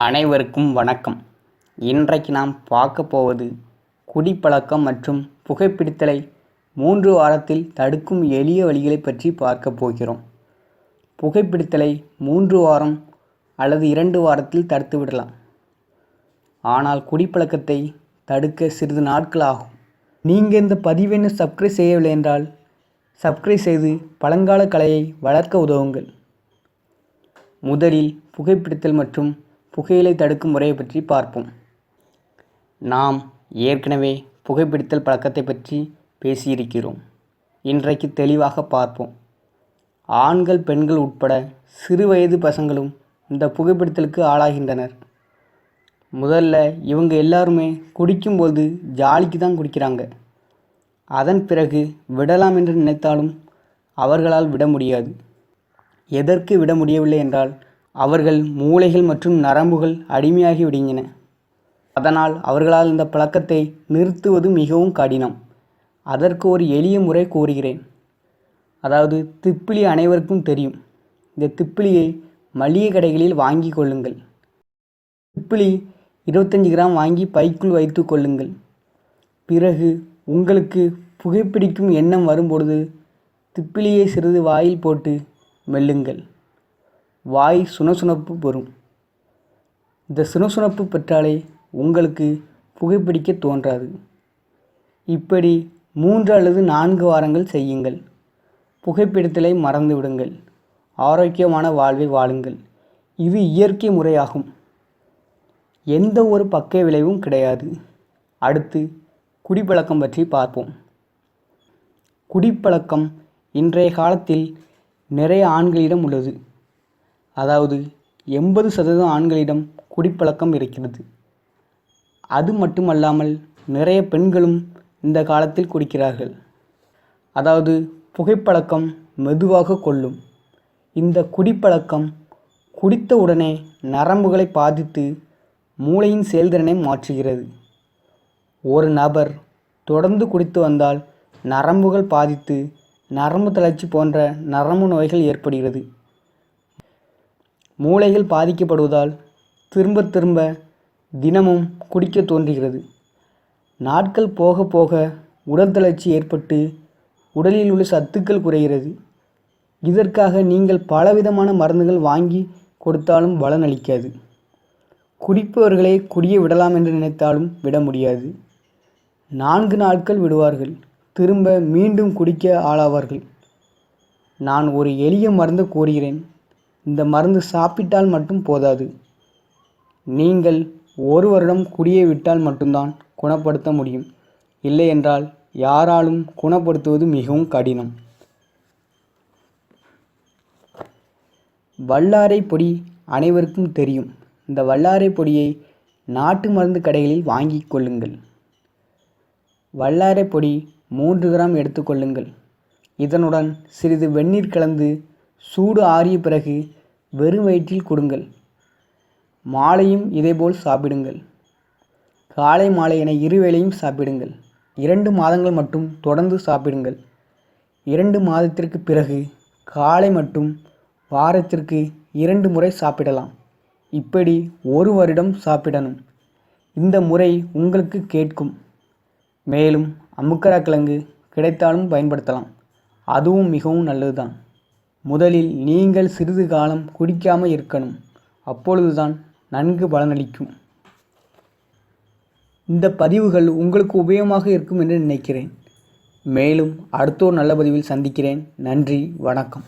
அனைவருக்கும் வணக்கம். இன்றைக்கு நாம் பார்க்க போவது குடிப்பழக்கம் மற்றும் புகைப்பிடித்தலை மூன்று வாரத்தில் தடுக்கும் எளிய வழிகளை பற்றி பார்க்க போகிறோம். புகைப்பிடித்தலை மூன்று வாரம் அல்லது இரண்டு வாரத்தில் தடுத்து விடலாம். ஆனால் குடிப்பழக்கத்தை தடுக்க சிறிது நாட்கள் ஆகும். நீங்கள் இந்த பதிவெண்ணு சப்ஸ்கிரைப் செய்யவில்லை என்றால் சப்ஸ்கிரைப் செய்து பழங்கால கலையை வளர்க்க உதவுங்கள். முதலில் புகைப்பிடித்தல் மற்றும் புகையிலை தடுக்கும் முறையை பற்றி பார்ப்போம். நாம் ஏற்கனவே புகைப்பிடித்தல் பழக்கத்தை பற்றி பேசியிருக்கிறோம். இன்றைக்கு தெளிவாக பார்ப்போம். ஆண்கள் பெண்கள் உட்பட சிறு வயது பசங்களும் இந்த புகைப்பிடித்தலுக்கு ஆளாகின்றனர். முதல்ல இவங்க எல்லாருமே குடிக்கும்போது ஜாலிக்கு தான் குடிக்கிறாங்க. அதன் பிறகு விடலாம் என்று நினைத்தாலும் அவர்களால் விட முடியாது. எதற்கு விட முடியவில்லை என்றால் அவர்கள் மூளைகள் மற்றும் நரம்புகள் அடிமையாகி விடுகின்றன. அதனால் அவர்களால் இந்த பழக்கத்தை நிறுத்துவது மிகவும் கடினம். அதற்கு ஒரு எளிய முறை கூறுகிறேன். அதாவது திப்பிலி அனைவருக்கும் தெரியும். இந்த திப்பிலியை மளிகை கடைகளில் வாங்கி கொள்ளுங்கள். திப்பிலி இருபத்தஞ்சி கிராம் வாங்கி பைக்குள் வைத்து கொள்ளுங்கள். பிறகு உங்களுக்கு புகைப்பிடிக்கும் எண்ணம் வரும்பொழுது திப்பிலியை சிறிது வாயில் போட்டு மெல்லுங்கள். வாய் சுனசுனப்பு பெறும். இந்த சுனசுனப்பு பெற்றாலே உங்களுக்கு புகைப்பிடிக்க தோன்றாது. இப்படி மூன்று அல்லது நான்கு வாரங்கள் செய்யுங்கள். புகைப்பிடித்தலை மறந்து விடுங்கள். ஆரோக்கியமான வாழ்வை வாழுங்கள். இது இயற்கை முறையாகும். எந்த ஒரு பக்க விளைவும் கிடையாது. அடுத்து குடிப்பழக்கம் பற்றி பார்ப்போம். குடிப்பழக்கம் இன்றைய காலத்தில் நிறைய ஆண்களிடம் உள்ளது. அதாவது எண்பது சதவீதம் ஆண்களிடம் குடிப்பழக்கம் இருக்கிறது. அது மட்டுமல்லாமல் நிறைய பெண்களும் இந்த காலத்தில் குடிக்கிறார்கள். அதாவது புகைப்பழக்கம் மெதுவாக கொள்ளும். இந்த குடிப்பழக்கம் குடித்த உடனே நரம்புகளை பாதித்து மூளையின் செயல்திறனை மாற்றுகிறது. ஒரு நபர் தொடர்ந்து குடித்து வந்தால் நரம்புகள் பாதித்து நரம்பு தளர்ச்சி போன்ற நரம்பு நோய்கள் ஏற்படுகிறது. மூளைகள் பாதிக்கப்படுவதால் திரும்ப திரும்ப தினமும் குடிக்க தோன்றுகிறது. நாட்கள் போக போக உடல் தளர்ச்சி ஏற்பட்டு உடலில் உள்ள சத்துக்கள் குறைகிறது. இதற்காக நீங்கள் பலவிதமான மருந்துகள் வாங்கி கொடுத்தாலும் பலனளிக்காது குடிப்பவர்களை குடிய விடலாம் என்று நினைத்தாலும் விட முடியாது. நான்கு நாட்கள் விடுவார்கள் திரும்ப மீண்டும் குடிக்க ஆளாவார்கள். நான் ஒரு எளிய மருந்து கூறுகிறேன் இந்த மருந்து சாப்பிட்டால் மட்டும் போதாது. நீங்கள் ஒரு வருடம் குடியை விட்டால் மட்டும்தான் குணப்படுத்த முடியும். இல்லை என்றால் யாராலும் குணப்படுத்துவது மிகவும் கடினம். வல்லாரை பொடி அனைவருக்கும் தெரியும். இந்த வல்லாரை பொடியை நாட்டு மருந்து கடைகளில் வாங்கி கொள்ளுங்கள். வல்லாரை பொடி மூன்று கிராம் எடுத்துக்கொள்ளுங்கள் இதனுடன் சிறிது வெந்நீர் கலந்து சூடு ஆறிய பிறகு வெறும் வயிற்றில் கொடுங்கள். மாலையும் இதேபோல் சாப்பிடுங்கள். காலை மாலை என இருவேளையும் சாப்பிடுங்கள். இரண்டு மாதங்கள் மட்டும் தொடர்ந்து சாப்பிடுங்கள். இரண்டு மாதத்திற்கு பிறகு காலை மட்டும் வாரத்திற்கு இரண்டு முறை சாப்பிடலாம். இப்படி ஒரு வருடம் சாப்பிடணும். இந்த முறை உங்களுக்கு கேட்கும். மேலும் அமுக்கரா கிழங்கு கிடைத்தாலும் பயன்படுத்தலாம். அதுவும் மிகவும் நல்லதுதான். முதலில் நீங்கள் சிறிது காலம் குடிக்காமல் இருக்கணும். அப்பொழுதுதான் நன்கு பலனளிக்கும். இந்த பதிவுகள் உங்களுக்கு உபயோகமாக இருக்கும் என்று நினைக்கிறேன். மேலும் அடுத்தோர் நல்ல பதிவில் சந்திக்கிறேன். நன்றி வணக்கம்.